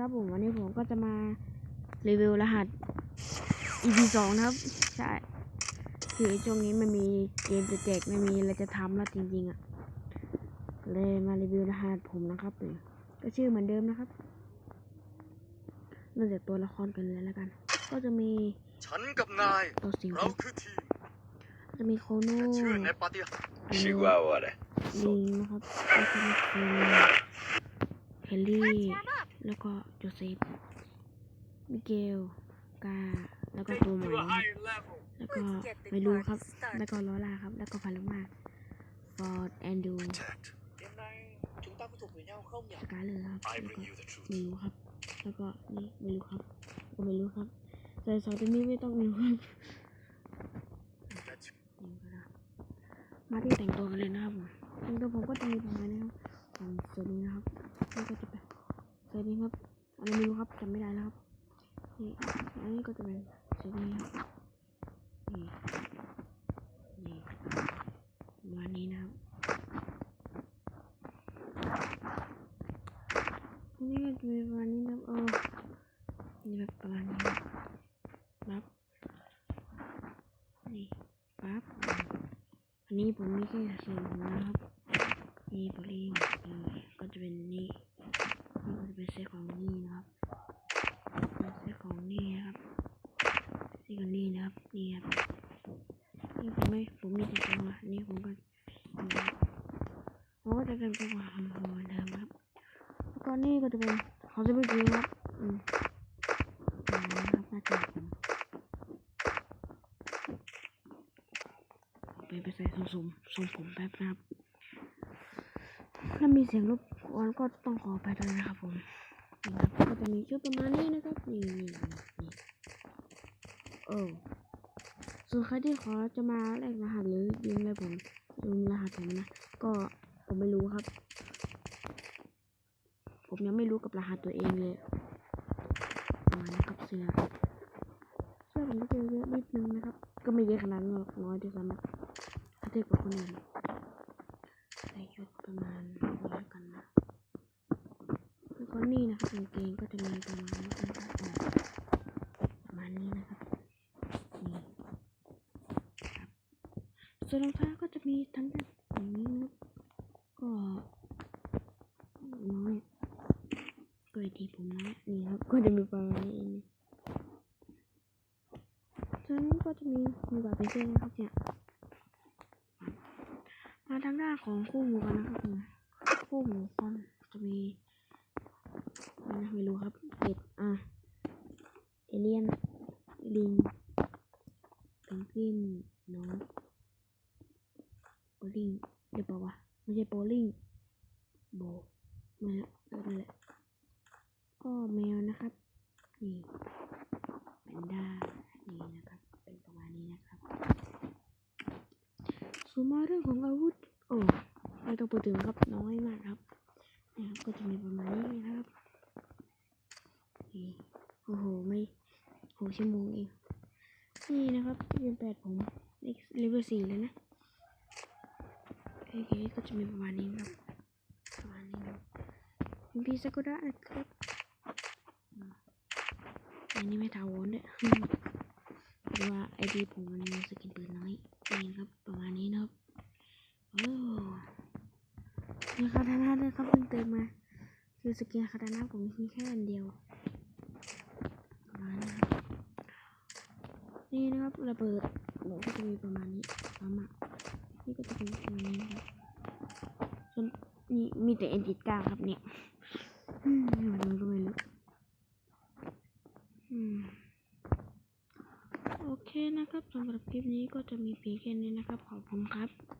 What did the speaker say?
ครับผมวันนี้ผมก็จะมารีวิวรหัส EP สองนะครับ ใช่ คือช่วงนี้มันมีเกมจะแจกไม่มีอะไรจะทำแล้วจริงๆอะ่ะ เลยมารีวิวรหัสผมนะครับเนี่ยก็ชื่อเหมือนเดิมนะครับเริ่มจากตัวละครกันเลยแล้วกัน ก็จะมีฉันกับนายตัวสิงเราคือทีมจะมีโคโน่แต่เชื่อในปาฏิหาริย์อันนี้ Chihuahua. ลิงนะครับแล้วก็มีคิมเฮลลี่ แล้วก็โจเซฟมิเกลกาแล้วก็ตัวหมอแล้วก็ไม่รู้ครับ แล้วก็ลอล่าครับ แล้วก็พาลุมาฟอร์ดแอนดู Protect. Đêm nay chúng ta có thuộc về nhau không nhỉ? สกาเลอร์ครับ I แล้วก็ bring you the truth. ไม่รู้ครับ แล้วก็นี่ไม่รู้ครับ ก็ไม่รู้ครับใส่สองตัวนี้ไม่ต้องไม่รู้ครับและเชื่อนี่ก็ได้มาที่แต่งตัวกันเลยนะครับผมแต่งตัวผมก็จะมีประมาณนี้ครับของเซอร์นี้นะครับนี่ก็จะเป็น นี่ครับอะไรไม่รู้ครับจำไม่ได้แล้วครับนี่อันนี้ก็จะเป็นเซอร์นี้ครับนี่นี่ประมาณนี้นะครับนี่ก็จะเป็นประมาณนี้นะครับเออนี่แบบประมาณนี้ครับปั๊บนี่ปั๊บอันนี้ผมมีแค่ส่วนหัวนะครับ นี่บลิ่งนี่ก็จะเป็นนี่ เป็นเซตของนี่นะครับเป็นเซตของนี่นะครับเซตของนี่นะครับนี่ครับนี่ผมไม่ผมมีแต่ตัวนี่ผมก็ผมก็จะเป็นตัวเหมือนเดิมครับแล้วก็นี่ก็จะเป็นเของจะเป็นจริงครับอืมนะครับหน้าจอผมไปไปใส่ทรงผมทรงผมแป๊บนะครับถ้ามีเสียงรบ วันก็ต้องขอไปด้วยนะครับผมนะครับก็จะมีชุดประมาณนี้นะครับนี่นี่นี่โอ้ส่วนใครที่ขอจะมาแลกรหัสหรือยิงอะไรผมยิงรหัสผมนะ ก็ผมไม่รู้ครับ ผมยังไม่รู้กับรหัสตัวเองเลยประมานี้ครับเสื้อเสื้อผมก็เจอเยอะนิดนึงนะครับ ก็ไม่เยอะขนาดนั้นหรอกน้อยด้วยซ้ำนะถ้าเทียบกับคนอื่นใส่ชุดประมาณนี้แล้วกันนะแล้ว ก็นี่นะครับกางเกงก็จะมีประมาณนี้นะครับประมาณนี้นะครับนี่ครับส่วนรองเท้าก็จะมีทั้งแบบนี้นะครับก็น้อยก็ไอทีผมน้อยนี่ครับก็จะมีประมาณนี้เองฉะนั้นก็จะมีมีแบบเป็นเส้นนะครับเนี่ยมาทางด้านของคู่หูกันนะครับคู่หูกันจะมี นะไม่รู้ครับเห็ดอะเอเลียนลิงเพนกินนกโบลิงเดี๋ยวบอกว่าไม่ใช่โบลิงโบไม่ละนั่นแหละก็แมวนะครับนี่แพนด้านี่นะครับเป็นประมาณนี้นะครับส่วนมาเรื่องของอาวุธโอ้ไม่ต้องพูดถึงครับน้อยมากครับนะครับก็จะมีประมาณนี้ โอ้โห ไม่หก ชั่วโมงเอง นี่นะครับเป็นแปดผมเลเวลสี่เลยนะโอเคก็จะมีประมาณนี้นะครับประมาณนี้นะเป็นพีซากุระนะครับอันนี้ไม่ทาวนด้วยเพราะว่าไอดีผมมันมีสกินปืนน้อยนี่ครับประมาณนี้นะครับโอ้มีคาตานะด้วยครับเพิ่งเติมมาคือสกินคาตานะผมมีแค่อันเดียวประมาณนี้ครับ นี่นะครับระเบิดผมก็จะมีประมาณนี้ประมาณนี่ก็จะเป็นประมาณนี้นะครับส่วนนี่มีแต่เอ็นจิตก้าครับเนี่ยอืมมันก็ไม่รู้อืมโอเคนะครับสำหรับคลิปนี้ก็จะมีเพียงแค่นี้นะครับ ขอบคุณครับ